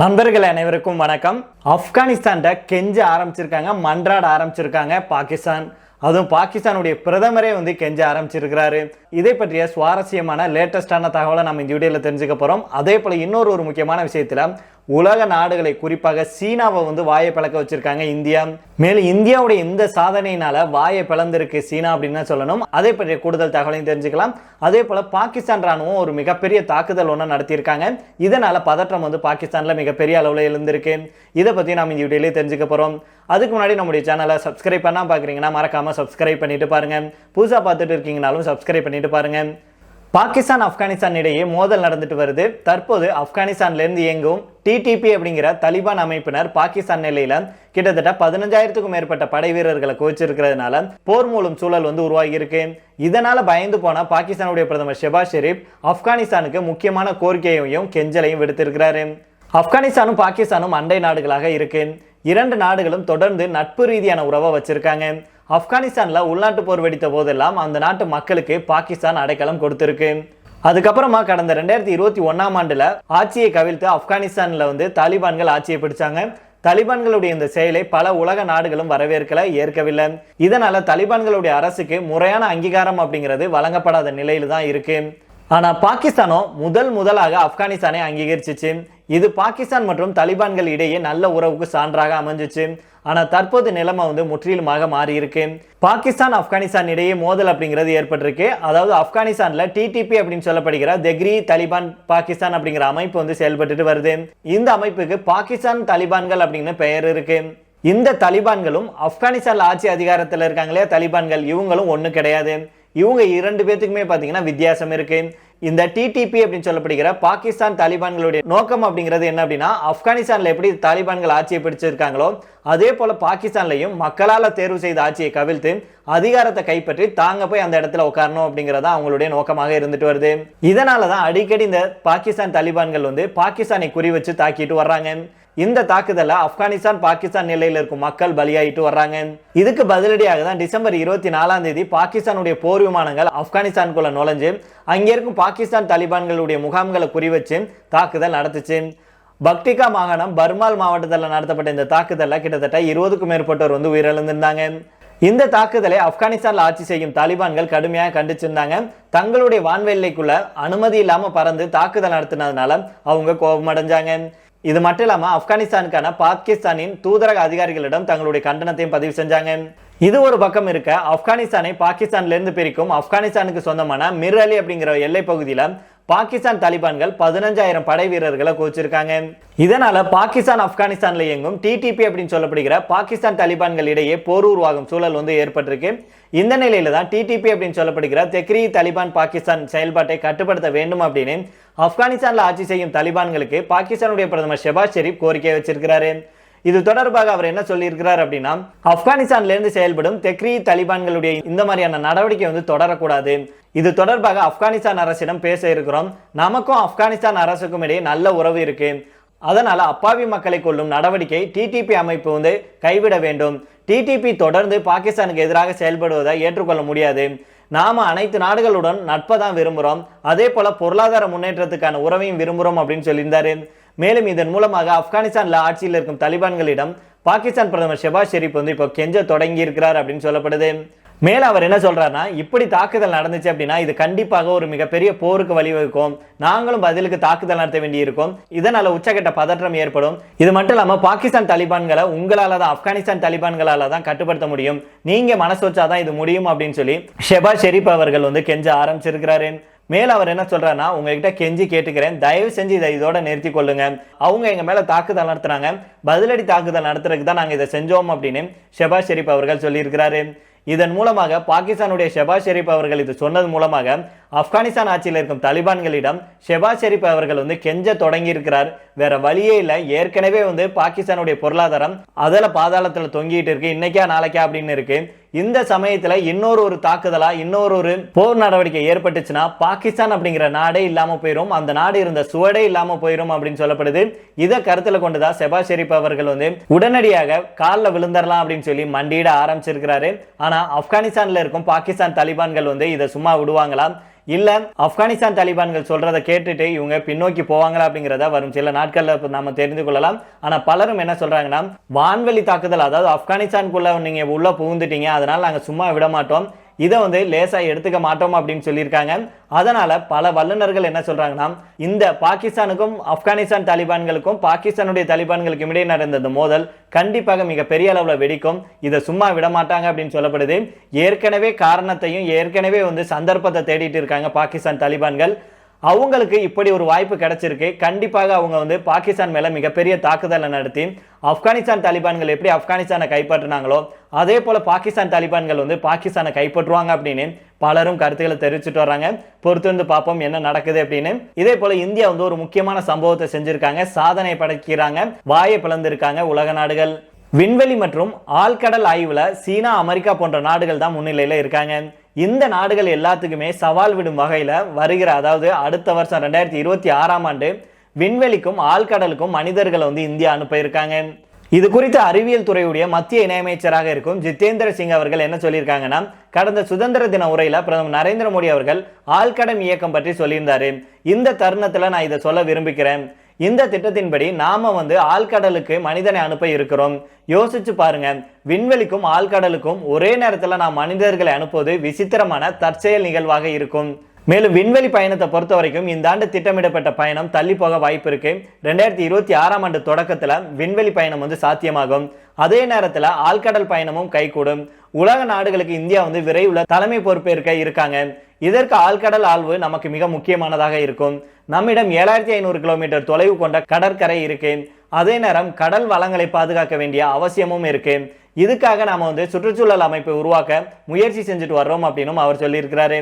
நண்பர்கள் அனைவருக்கும் வணக்கம். ஆப்கானிஸ்தான்கிட்ட கெஞ்ச ஆரம்பிச்சிருக்காங்க மன்றாட ஆரம்பிச்சிருக்காங்க பாகிஸ்தான். அதுவும் பாகிஸ்தானுடைய பிரதமரே வந்து கெஞ்ச ஆரம்பிச்சிருக்கிறாரு. இதை பற்றிய சுவாரஸ்யமான லேட்டஸ்டான தகவலை நம்ம இந்த வீடியோவில் தெரிஞ்சுக்க போகிறோம் அதே போல இன்னொரு ஒரு முக்கியமான விஷயத்தில் உலக நாடுகளை குறிப்பாக சீனாவை வந்து வாயை பிளக்க வச்சிருக்காங்க இந்தியா. மேலும் இந்தியாவுடைய இந்த சாதனையினால வாயை பிளந்திருக்கு சீனா அப்படின்னு சொல்லணும். அதே பற்றிய கூடுதல் தகவலையும் தெரிஞ்சுக்கலாம். அதே போல பாகிஸ்தான் ராணுவம் ஒரு மிகப்பெரிய தாக்குதல் ஒன்று நடத்தியிருக்காங்க. இதனால பதற்றம் வந்து பாகிஸ்தானில் மிகப்பெரிய அளவில் எழுந்திருக்கு. இதை பற்றி நாம் இந்த வீடியோலேயே தெரிஞ்சுக்க போகிறோம் அதுக்கு முன்னாடி நம்முடைய சேனலை சப்ஸ்கிரைப் பண்ணால் பார்க்குறீங்கன்னா மறக்காமல் சப்ஸ்கிரைப் பண்ணிட்டு பாருங்க. புதுசாக பார்த்துட்டு இருக்கீங்கனாலும் சப்ஸ்கிரைப் பண்ணிட்டு பாருங்க. பாகிஸ்தான் ஆப்கானிஸ்தான் இடையே மோதல் நடந்துட்டு வருது. தற்போது ஆப்கானிஸ்தான்லேருந்து இயங்கும் டிடிபி அப்படிங்கிற தலிபான் அமைப்பினர் பாகிஸ்தான் நிலையில கிட்டத்தட்ட பதினஞ்சாயிரத்துக்கும் மேற்பட்ட படை வீரர்களை குவிச்சிருக்கிறதுனால போர் மூலம் சூழல் வந்து உருவாகி இருக்கு இதனால பயந்து போன பாகிஸ்தானுடைய பிரதமர் ஷெபாஸ் ஷெரீப் ஆப்கானிஸ்தானுக்கு முக்கியமான கோரிக்கையையும் கெஞ்சலையும் விடுத்திருக்கிறாரு. ஆப்கானிஸ்தானும் பாகிஸ்தானும் அண்டை நாடுகளாக இருக்கு. இரண்டு நாடுகளும் தொடர்ந்து நட்பு ரீதியான உறவை வச்சிருக்காங்க. ஆப்கானிஸ்தானில் உள்நாட்டு போர் வெடித்த போதெல்லாம் அந்த நாட்டு மக்களுக்கு பாகிஸ்தான் அடைக்கலம் கொடுத்திருக்கு. அதுக்கப்புறமா கடந்த ரெண்டாயிரத்தி இருபத்தி ஒன்றாம் ஆண்டில் ஆட்சியை கவிழ்த்து ஆப்கானிஸ்தானில் வந்து தாலிபான்கள் ஆட்சியை பிடிச்சாங்க. தலிபான்களுடைய இந்த செயலை பல உலக நாடுகளும் வரவேற்கல ஏற்கவில்லை. இதனால தலிபான்களுடைய அரசுக்கு முறையான அங்கீகாரம் அப்படிங்கிறது வழங்கப்படாத நிலையில் தான் இருக்குது ஆனால் பாகிஸ்தானோ முதல் முதலாக ஆப்கானிஸ்தானை அங்கீகரிச்சிச்சு. இது பாகிஸ்தான் மற்றும் தலிபான்கள் இடையே நல்ல உறவுக்கு சான்றாக அமைஞ்சிச்சு. ஆனால் தற்போது நிலைமை வந்து முற்றிலுமாக மாறியிருக்கு. பாகிஸ்தான் ஆப்கானிஸ்தான் இடையே மோதல் அப்படிங்கிறது ஏற்பட்டிருக்கு. அதாவது ஆப்கானிஸ்தானில் டிடிபி அப்படின்னு சொல்லப்படுகிற தெக்ரி தலிபான் பாகிஸ்தான் அப்படிங்கிற அமைப்பு வந்து செயல்பட்டுட்டு வருது. இந்த அமைப்புக்கு பாகிஸ்தான் தலிபான்கள் அப்படின்னு பெயர் இருக்கு. இந்த தலிபான்களும் ஆப்கானிஸ்தான் ஆட்சி அதிகாரத்தில் இருக்காங்களே தலிபான்கள் இவங்களும் ஒன்றும் கிடையாது. இவங்க இரண்டு பேத்துக்குமே பார்த்தீங்கன்னா வித்தியாசம் இருக்கு. இந்த டிடிபி அப்படின்னு சொல்லப்படுகிற பாகிஸ்தான் தாலிபான்களுடைய நோக்கம் அப்படிங்கிறது என்ன அப்படின்னா ஆப்கானிஸ்தானில் எப்படி தாலிபான்கள் ஆட்சியை பிடிச்சிருக்காங்களோ அதே போல பாகிஸ்தான்லையும் மக்களால் தேர்வு செய்த ஆட்சியை கவிழ்த்து அதிகாரத்தை கைப்பற்றி தாங்க போய் அந்த இடத்துல உட்காரணும் அப்படிங்கிறதா அவங்களுடைய நோக்கமாக இருந்துட்டு வருது. இதனால தான் அடிக்கடி இந்த பாகிஸ்தான் தாலிபான்கள் வந்து பாகிஸ்தானை குறி வச்சு தாக்கிட்டு வர்றாங்க. இந்த தாக்குதல ஆப்கானிஸ்தான் பாகிஸ்தான் நிலையில் இருக்கும் மக்கள் பலியாயிட்டு வர்றாங்க. இதுக்கு பதிலடியாக தான் டிசம்பர் இருபத்தி நாலாம் தேதி பாகிஸ்தானுடைய போர் விமானங்கள் ஆப்கானிஸ்தானுக்குள்ள நுழைஞ்சு அங்கே இருக்கும் பாகிஸ்தான் தலிபான்களுடைய முகாம்களை குறிவச்சு தாக்குதல் நடத்துச்சு. பக்டிகா மாகாணம் பர்மால் மாவட்டத்தில் நடத்தப்பட்ட இந்த தாக்குதலில் கிட்டத்தட்ட இருபதுக்கும் மேற்பட்டோர் வந்து உயிரிழந்திருந்தாங்க. இந்த தாக்குதலை ஆப்கானிஸ்தானில் ஆட்சி செய்யும் தாலிபான்கள் கடுமையாக கண்டிச்சிருந்தாங்க. தங்களுடைய வான்வெல்லைக்குள்ள அனுமதி இல்லாமல் பறந்து தாக்குதல் நடத்தினதுனால அவங்க கோபமடைஞ்சாங்க. இது மட்டும் இல்லாமல் ஆப்கானிஸ்தானுக்கான பாகிஸ்தானின் தூதரக அதிகாரிகளிடம் தங்களுடைய கண்டனத்தையும் பதிவு செஞ்சாங்க. இது ஒரு பக்கம் இருக்க ஆப்கானிஸ்தானை பாகிஸ்தான்ல இருந்து பிரிக்கும் ஆப்கானிஸ்தானுக்கு சொந்தமான மிர் அலி அப்படிங்கிற எல்லை பகுதியில பாகிஸ்தான் தாலிபான்கள் பதினஞ்சாயிரம் படை வீரர்களை குவிச்சிருக்காங்க. இதனால பாகிஸ்தான் ஆப்கானிஸ்தான்ல இயங்கும் டிடிபி அப்படின்னு சொல்லப்படுகிற பாகிஸ்தான் தாலிபான்கள் இடையே போர் உருவாகும் சூழல் வந்து ஏற்பட்டிருக்கு. இந்த நிலையில தான் டிடிபி அப்படின்னு சொல்லப்படுகிற தெக்ரி தாலிபான் பாகிஸ்தான் செயல்பாட்டை கட்டுப்படுத்த வேண்டும் அப்படின்னு ஆப்கானிஸ்தான்ல ஆட்சி செய்யும் தாலிபான்களுக்கு பாகிஸ்தானுடைய பிரதமர் ஷெபாஸ் ஷெரீப் கோரிக்கை வச்சிருக்கிறாரு. இது தொடர்பாக அவர் என்ன சொல்லியிருக்கிறார் அப்படின்னா ஆப்கானிஸ்தான்ல இருந்து செயல்படும் தெக்ரி தலிபான்களுடைய இந்த மாதிரியான நடவடிக்கை வந்து தொடரக்கூடாது. இது தொடர்பாக ஆப்கானிஸ்தான் அரசிடம் பேச இருக்கிறோம். நமக்கும் ஆப்கானிஸ்தான் அரசுக்கும் இடையே நல்ல உறவு இருக்கு. அதனால அப்பாவி மக்களை கொள்ளும் நடவடிக்கை டிடிபி அமைப்பு வந்து கைவிட வேண்டும். டிடிபி தொடர்ந்து பாகிஸ்தானுக்கு எதிராக செயல்படுவதை ஏற்றுக்கொள்ள முடியாது. நாம அனைத்து நாடுகளுடன் நட்பை தான் விரும்புகிறோம் அதே போல பொருளாதார முன்னேற்றத்துக்கான உறவையும் விரும்புகிறோம் அப்படின்னு சொல்லியிருந்தாரு. மேலும் இதன் மூலமாக ஆப்கானிஸ்தான்ல ஆட்சியில் இருக்கும் தலிபான்களிடம் பாகிஸ்தான் பிரதமர் ஷெபாஸ் ஷெரீப் வந்து இப்போ கெஞ்ச தொடங்கி இருக்கிறார் அப்படின்னு சொல்லப்படுது. மேலே அவர் என்ன சொல்கிறாருன்னா இப்படி தாக்குதல் நடந்துச்சு அப்படின்னா இது கண்டிப்பாக ஒரு மிகப்பெரிய போருக்கு வழிவகுக்கும். நாங்களும் பதிலுக்கு தாக்குதல் நடத்த வேண்டியிருக்கும். இதனால் உச்சகட்ட பதற்றம் ஏற்படும். இது மட்டும் இல்லாமல் பாகிஸ்தான் தலிபான்களை உங்களால் தான் ஆப்கானிஸ்தான் தலிபான்களால் தான் கட்டுப்படுத்த முடியும். நீங்கள் மனசு வச்சாதான் இது முடியும் அப்படின்னு சொல்லி ஷெபா ஷெரீப் அவர்கள் வந்து கெஞ்ச ஆரம்பிச்சிருக்கிறாரு. மேல அவர் என்ன சொல்றாருன்னா உங்ககிட்ட கெஞ்சி கேட்டுக்கிறேன். தயவு செஞ்சு இதை இதோட நிறுத்தி கொள்ளுங்க. அவங்க எங்க மேல தாக்குதல் நடத்துறாங்க. பதிலடி தாக்குதல் நடத்துறதுக்கு தான் நாங்க இதை செஞ்சோம் அப்படின்னு ஷெபாஸ் ஷெரீப் அவர்கள் சொல்லியிருக்கிறாரு. இதன் மூலமாக பாகிஸ்தானுடைய ஷெபாஸ் ஷெரீப் அவர்கள் இது சொன்னது மூலமாக ஆப்கானிஸ்தான் ஆட்சியில் இருக்கும் தலிபான்களிடம் ஷெபாஸ் ஷெரீப் அவர்கள் வந்து கெஞ்ச தொடங்கி இருக்கிறார் வேற வழியே இல்லை. ஏற்கனவே வந்து பாகிஸ்தானுடைய பொருளாதாரம் அதில் பாதாளத்தில் தொங்கிட்டு இருக்கு. இன்னைக்கா நாளைக்கா அப்படின்னு இருக்கு. இந்த சமயத்தில் இன்னொரு ஒரு தாக்குதலா இன்னொரு ஒரு போர் நடவடிக்கை ஏற்பட்டுச்சுன்னா பாகிஸ்தான் அப்படிங்கிற நாடே இல்லாம போயிடும் அந்த நாடு இருந்த சுவடே இல்லாம போயிடும் அப்படின்னு சொல்லப்படுது. இதை கருத்தில் கொண்டுதான் செபா ஷெரீப் அவர்கள் வந்து உடனடியாக காலில் விழுந்தரலாம் அப்படின்னு சொல்லி மண்டியிட ஆரம்பிச்சிருக்கிறாரு. ஆனா ஆப்கானிஸ்தான்ல இருக்கும் பாகிஸ்தான் தலிபான்கள் வந்து இதை சும்மா விடுவாங்களா இல்ல ஆப்கானிஸ்தான் தாலிபான்கள் சொல்றதை கேட்டுட்டு இவங்க பின்னோக்கி போவாங்களா அப்படிங்கிறத வரும். சில நாட்கள்ல இப்ப நாம தெரிந்து கொள்ளலாம். ஆனா பலரும் என்ன சொல்றாங்கன்னா வான்வெளி தாக்குதல் அதாவது ஆப்கானிஸ்தானுக்குள்ள நீங்க உள்ள புகுந்துட்டீங்க அதனால நாங்க சும்மா விட மாட்டோம். இதை வந்து லேசாக எடுத்துக்க மாட்டோம் அப்படின்னு சொல்லியிருக்காங்க. அதனால பல வல்லுநர்கள் என்ன சொல்றாங்கன்னா இந்த பாகிஸ்தானுக்கும் ஆப்கானிஸ்தான் தாலிபான்களுக்கும் பாகிஸ்தானுடைய தாலிபான்களுக்கும் இடையே நடந்த இந்த மோதல் கண்டிப்பாக மிக பெரிய அளவில் வெடிக்கும். இதை சும்மா விட மாட்டாங்க அப்படின்னு சொல்லப்படுது. ஏற்கனவே காரணத்தையும் ஏற்கனவே வந்து சந்தர்ப்பத்தை தேடிட்டு இருக்காங்க பாகிஸ்தான் தாலிபான்கள். அவங்களுக்கு இப்படி ஒரு வாய்ப்பு கிடைச்சிருக்கு. கண்டிப்பாக அவங்க வந்து பாகிஸ்தான் மேலே மிகப்பெரிய தாக்குதலை நடத்தி ஆப்கானிஸ்தான் தாலிபான்கள் எப்படி ஆப்கானிஸ்தானை கைப்பற்றினாங்களோ அதே போல் பாகிஸ்தான் தாலிபான்கள் வந்து பாகிஸ்தானை கைப்பற்றுவாங்க அப்படின்னு பலரும் கருத்துக்களை தெரிவிச்சுட்டு வர்றாங்க. பொறுத்து வந்து பார்ப்போம் என்ன நடக்குது அப்படின்னு. இதே போல் இந்தியா வந்து ஒரு முக்கியமான சம்பவத்தை செஞ்சுருக்காங்க. சாதனை படைக்கிறாங்க. வாயை பிளந்திருக்காங்க உலக நாடுகள். விண்வெளி மற்றும் ஆழ்கடல் ஆய்வில் சீனா அமெரிக்கா போன்ற நாடுகள் தான் முன்னிலையில் இருக்காங்க. இந்த நாடுகள் எல்லாத்துக்குமே சவால் விடும் வகையில் வருகிற அதாவது அடுத்த வருஷம் ரெண்டாயிரத்தி இருபத்தி ஆறாம் ஆண்டு விண்வெளிக்கும் ஆழ்கடலுக்கும் மனிதர்களை வந்து இந்தியா அனுப்பியிருக்காங்க. இது குறித்து அறிவியல் துறையுடைய மத்திய இணையமைச்சராக இருக்கும் ஜிதேந்திர சிங் அவர்கள் என்ன சொல்லியிருக்காங்கன்னா கடந்த சுதந்திர தின உரையில பிரதமர் நரேந்திர மோடி அவர்கள் ஆழ்கடம் இயக்கம் பற்றி சொல்லியிருந்தாரு. இந்த தருணத்தில் நான் இதை சொல்ல விரும்புகிறேன். இந்த திட்டத்தின்படி நாம வந்து ஆழ்கடலுக்கு மனிதனை அனுப்ப இருக்கிறோம். யோசிச்சு பாருங்க. விண்வெளிக்கும் ஆழ்கடலுக்கும் ஒரே நேரத்தில் நாம் மனிதர்களை அனுப்புவது விசித்திரமான தற்செயல் நிகழ்வாக இருக்கும். மேலும் விண்வெளி பயணத்தை பொறுத்த வரைக்கும் இந்த ஆண்டு திட்டமிடப்பட்ட பயணம் தள்ளி போக வாய்ப்பு இருக்கு. ரெண்டாயிரத்தி இருபத்தி ஆறாம் ஆண்டு தொடக்கத்தில் விண்வெளி பயணம் வந்து சாத்தியமாகும். அதே நேரத்தில் ஆழ்கடல் பயணமும் கைகூடும். உலக நாடுகளுக்கு இந்தியா வந்து விரைவில் தலைமை பொறுப்பேற்க இருக்காங்க. இதற்கு ஆழ்கடல் ஆழ்வு நமக்கு மிக முக்கியமானதாக இருக்கும். நம்மிடம் ஏழாயிரத்தி ஐநூறு கிலோமீட்டர் தொலைவு கொண்ட கடற்கரை இருக்கு. அதே நேரம் கடல் வளங்களை பாதுகாக்க வேண்டிய அவசியமும் இருக்கு. இதுக்காக நாம வந்து சுற்றுச்சூழல் அமைப்பை உருவாக்க முயற்சி செஞ்சுட்டு வர்றோம் அப்படின்னும் அவர் சொல்லியிருக்கிறாரு.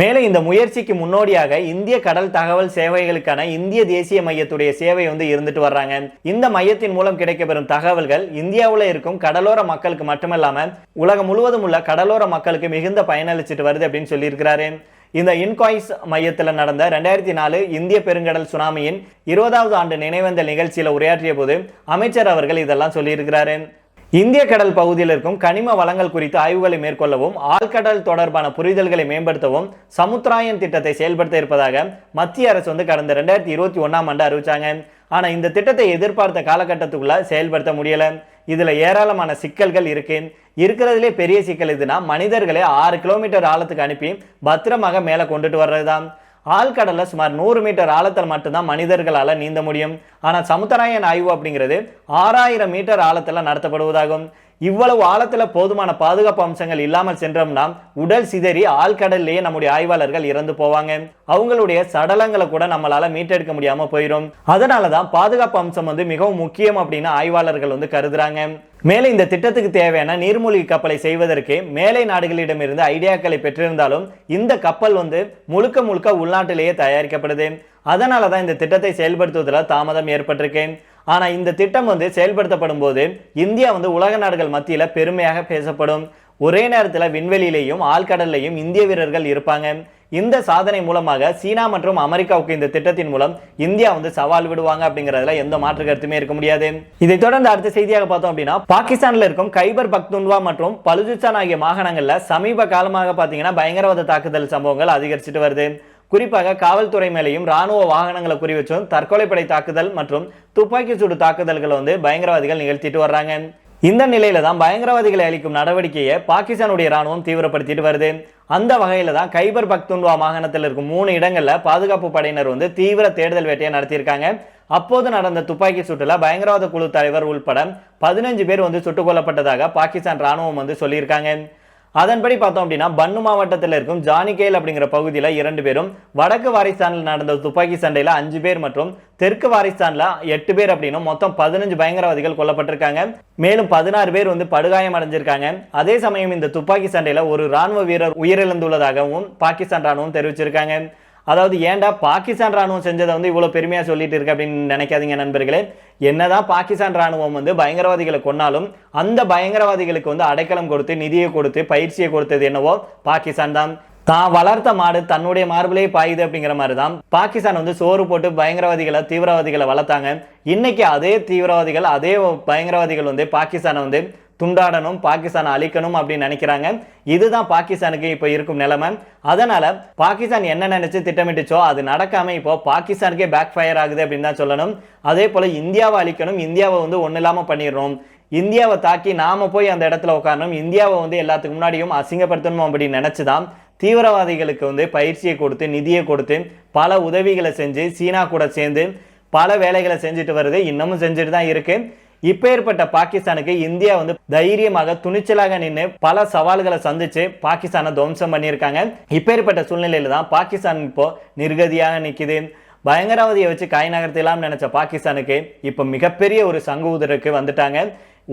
மேலும் இந்த முயற்சிக்கு முன்னோடியாக இந்திய கடல் தகவல் சேவைகளுக்கான இந்திய தேசிய மையத்துடைய சேவை வந்து இருந்துட்டு வர்றாங்க. இந்த மையத்தின் மூலம் கிடைக்கப்பெறும் தகவல்கள் இந்தியாவில் இருக்கும் கடலோர மக்களுக்கு மட்டுமல்லாம உலகம் முழுவதும் உள்ள கடலோர மக்களுக்கு மிகுந்த பயனளிச்சிட்டு வருது அப்படின்னு சொல்லியிருக்கிறாரு. இந்த இன்காய்ஸ் மையத்தில் நடந்த ரெண்டாயிரத்தி நாலு இந்திய பெருங்கடல் சுனாமியின் இருபதாவது ஆண்டு நினைவந்த நிகழ்ச்சியில் உரையாற்றிய போது அமைச்சர் அவர்கள் இதெல்லாம் சொல்லியிருக்கிறாரு. இந்திய கடல் பகுதியில் இருக்கும் கனிம வளங்கள் குறித்து ஆய்வுகளை மேற்கொள்ளவும் ஆழ்கடல் தொடர்பான புரிதல்களை மேம்படுத்தவும் சமுத்திராயன் திட்டத்தை செயல்படுத்த இருப்பதாக மத்திய அரசு வந்து கடந்த ரெண்டாயிரத்தி இருபத்தி ஒன்றாம் ஆண்டு அறிவிச்சாங்க. ஆனால் இந்த திட்டத்தை எதிர்பார்த்த காலகட்டத்துக்குள்ள செயல்படுத்த முடியலை. இதில் ஏராளமான சிக்கல்கள் இருக்கு. இருக்கிறதுலே பெரிய சிக்கல் இதுனா மனிதர்களை ஆறு கிலோமீட்டர் ஆழத்துக்கு அனுப்பி பத்திரமாக மேலே கொண்டுட்டு வர்றதுதான். ஆழ்கடலில் சுமார் நூறு மீட்டர் ஆழத்தில் மட்டும்தான் மனிதர்களால் நீந்த முடியும். ஆனால் சமுத்திராயன் ஆய்வு அப்படிங்கிறது ஆறாயிரம் மீட்டர் ஆழத்தில் நடத்தப்படுவதாகும். இவ்வளவு ஆழத்தில் போதுமான பாதுகாப்பு அம்சங்கள் இல்லாமல் சென்றோம்னா உடல் சிதறி ஆழ்கடல்லேயே நம்முடைய ஆய்வாளர்கள் இறந்து போவாங்க. அவங்களுடைய சடலங்களை கூட நம்மளால மீட்டெடுக்க முடியாமல் போயிடும் அதனாலதான் பாதுகாப்பு அம்சம் வந்து மிகவும் முக்கியம் அப்படின்னு ஆய்வாளர்கள் வந்து கருதுறாங்க. மேலே இந்த திட்டத்துக்கு தேவையான நீர்மூழ்கி கப்பலை செய்வதற்கு மேலை நாடுகளிடமிருந்து ஐடியாக்களை பெற்றிருந்தாலும் இந்த கப்பல் வந்து முழுக்க முழுக்க உள்நாட்டிலேயே தயாரிக்கப்படுது. அதனால தான் இந்த திட்டத்தை செயல்படுத்துவதில் தாமதம் ஏற்பட்டிருக்கு. ஆனால் இந்த திட்டம் வந்து செயல்படுத்தப்படும் போது இந்தியா வந்து உலக நாடுகள் மத்தியில் பெருமையாக பேசப்படும். ஒரே நேரத்தில் விண்வெளியிலையும் ஆழ்கடல்லையும் இந்திய வீரர்கள் இருப்பாங்க. இந்த சாதனை மூலமாக சீனா மற்றும் அமெரிக்காவுக்கு இந்த திட்டத்தின் மூலம் இந்தியா வந்து சவால் விடுவாங்க அப்படிங்கறதுல எந்த மாற்று கருத்துமே இருக்க முடியாது. இதை தொடர்ந்து அடுத்த செய்தியாக பார்த்தோம் அப்படின்னா பாகிஸ்தான்ல இருக்கும் கைபர் பக்துன்வா மற்றும் பலுஜிஸ்தான் ஆகிய மாகாணங்கள்ல சமீப காலமாக பாத்தீங்கன்னா பயங்கரவாத தாக்குதல் சம்பவங்கள் அதிகரிச்சுட்டு வருது. குறிப்பாக காவல்துறை மேலேயும் ராணுவ வாகனங்களை குறி வச்சும் தற்கொலைப்படை தாக்குதல் மற்றும் துப்பாக்கி சூடு தாக்குதல்களை வந்து பயங்கரவாதிகள் நிகழ்த்திட்டு வர்றாங்க. இந்த நிலையில தான் பயங்கரவாதிகளை அளிக்கும் நடவடிக்கையை பாகிஸ்தானுடைய ராணுவம் தீவிரப்படுத்திட்டு வருது. அந்த வகையில தான் கைபர் பக்துன்வா மாகாணத்தில் இருக்கும் மூணு இடங்கள்ல பாதுகாப்பு படையினர் வந்து தீவிர தேடுதல் வேட்டையை நடத்தியிருக்காங்க. அப்போது நடந்த துப்பாக்கி சுட்டுல பயங்கரவாத குழு தலைவர் உள்பட பதினஞ்சு பேர் வந்து சுட்டுக் கொல்லப்பட்டதாக பாகிஸ்தான் ராணுவம் வந்து சொல்லியிருக்காங்க. அதன்படி பார்த்தோம் அப்படின்னா பன்னு மாவட்டத்தில் இருக்கும் ஜானிகேல் அப்படிங்கிற பகுதியில் இரண்டு பேரும் வடக்கு வாரிஸ்தானில் நடந்த துப்பாக்கி சண்டையில் அஞ்சு பேர் மற்றும் தெற்கு வாரிஸ்தானில் எட்டு பேர் அப்படின்னும் மொத்தம் பதினஞ்சு பயங்கரவாதிகள் கொல்லப்பட்டிருக்காங்க. மேலும் பதினாறு பேர் வந்து படுகாயம் அடைஞ்சிருக்காங்க. அதே சமயம் இந்த துப்பாக்கி சண்டையில் ஒரு ராணுவ வீரர் உயிரிழந்துள்ளதாகவும் பாகிஸ்தான் ராணுவம் தெரிவிச்சிருக்காங்க. அதாவது ஏன்டா பாகிஸ்தான் ராணுவம் செஞ்சதை வந்து இவ்வளோ பெருமையாக சொல்லிட்டு இருக்கு அப்படின்னு நினைக்காதீங்க நண்பர்களே. என்னதான் பாகிஸ்தான் ராணுவம் வந்து பயங்கரவாதிகளை கொன்னாலும் அந்த பயங்கரவாதிகளுக்கு வந்து அடைக்கலம் கொடுத்து நிதியை கொடுத்து பயிற்சியை கொடுத்தது என்னவோ பாகிஸ்தான் தான். தான் வளர்த்த மாடு தன்னுடைய மார்பிலே பாயுது அப்படிங்கிற மாதிரி தான் பாகிஸ்தான் வந்து சோறு போட்டு பயங்கரவாதிகளை தீவிரவாதிகளை வளர்த்தாங்க. இன்னைக்கு அதே தீவிரவாதிகள் அதே பயங்கரவாதிகள் வந்து பாகிஸ்தானை வந்து துண்டாடணும் பாகிஸ்தானை அழிக்கணும் அப்படின்னு நினைக்கிறாங்க. இதுதான் பாகிஸ்தானுக்கு இப்போ இருக்கும் நிலைமை. அதனால பாகிஸ்தான் என்ன நினைச்சு திட்டமிட்டுச்சோ அது நடக்காம இப்போ பாகிஸ்தானுக்கே பேக் ஃபயர் ஆகுது அப்படின்னு தான் சொல்லணும். அதே போல இந்தியாவை அழிக்கணும் இந்தியாவை வந்து ஒன்றும் இல்லாமல் பண்ணிடணும் இந்தியாவை தாக்கி நாம போய் அந்த இடத்துல உட்காரணும் இந்தியாவை வந்து எல்லாத்துக்கு முன்னாடியும் அசிங்கப்படுத்தணும் அப்படின்னு நினைச்சுதான் தீவிரவாதிகளுக்கு வந்து பயிற்சியை கொடுத்து நிதியை கொடுத்து பல உதவிகளை செஞ்சு சீனா கூட சேர்ந்து பல வேலைகளை செஞ்சுட்டு வருது. இன்னமும் செஞ்சுட்டு தான் இருக்குது இப்போ ஏற்பட்ட பாகிஸ்தானுக்கு இந்தியா வந்து தைரியமாக துணிச்சலாக நின்று பல சவால்களை சந்திச்சு பாகிஸ்தானை துவம்சம் பண்ணியிருக்காங்க. இப்பேற்பட்ட சூழ்நிலையில் தான் பாகிஸ்தான் இப்போ நிர்கதியாக நிற்கிது பயங்கரவாதியை வச்சு காய் நகர்த்தலாம் நினைச்ச பாகிஸ்தானுக்கு இப்போ மிகப்பெரிய ஒரு சங்கு ஊதருக்கு வந்துட்டாங்க.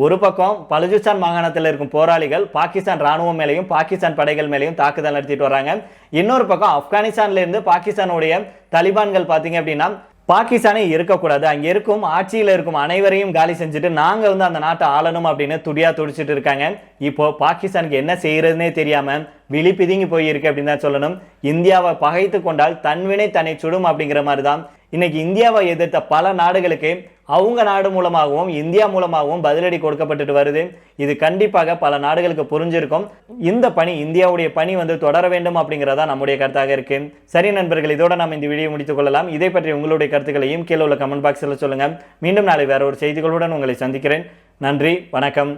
ஒரு பக்கம் பலுஜிஸ்தான் மாகாணத்தில் இருக்கும் போராளிகள் பாகிஸ்தான் ராணுவம் மேலேயும் பாகிஸ்தான் படைகள் மேலேயும் தாக்குதல் நடத்திட்டு வராங்க. இன்னொரு பக்கம் ஆப்கானிஸ்தான்ல இருந்து பாகிஸ்தானுடைய தலிபான்கள் பார்த்தீங்க அப்படின்னா பாகிஸ்தானே இருக்கக்கூடாது. அங்கே இருக்கும் ஆட்சியில் இருக்கும் அனைவரையும் காலி செஞ்சுட்டு நாங்கள் வந்து அந்த நாட்டை ஆளணும் அப்படின்னு துடியா துடிச்சிட்டு இருக்காங்க. இப்போ பாகிஸ்தானுக்கு என்ன செய்யறதுனே தெரியாமல் விழி பிதுங்கி போயிருக்கு அப்படின்னு தான் சொல்லணும். இந்தியாவை பகைத்து கொண்டால் தன்வினை தன்னை சுடும் அப்படிங்கிற மாதிரி தான் இன்னைக்கு இந்தியாவை எதிர்த்த பல நாடுகளுக்கு அவங்க நாடு மூலமாகவும் இந்தியா மூலமாகவும் பதிலடி கொடுக்கப்பட்டுட்டு வருது. இது கண்டிப்பாக பல நாடுகளுக்கு புரிஞ்சிருக்கும். இந்த பணி இந்தியாவுடைய பணி வந்து தொடர வேண்டும் அப்படிங்கிறதா நம்முடைய கருத்தாக இருக்கு. சரி நண்பர்கள் இதோட நாம் இந்த வீடியோ முடித்துக் கொள்ளலாம். இதை பற்றி உங்களுடைய கருத்துக்களையும் கீழே உள்ள கமெண்ட் பாக்ஸில் சொல்லுங்கள் மீண்டும் நாளை வேற ஒரு செய்திகளுடன் உங்களை சந்திக்கிறேன். நன்றி வணக்கம்.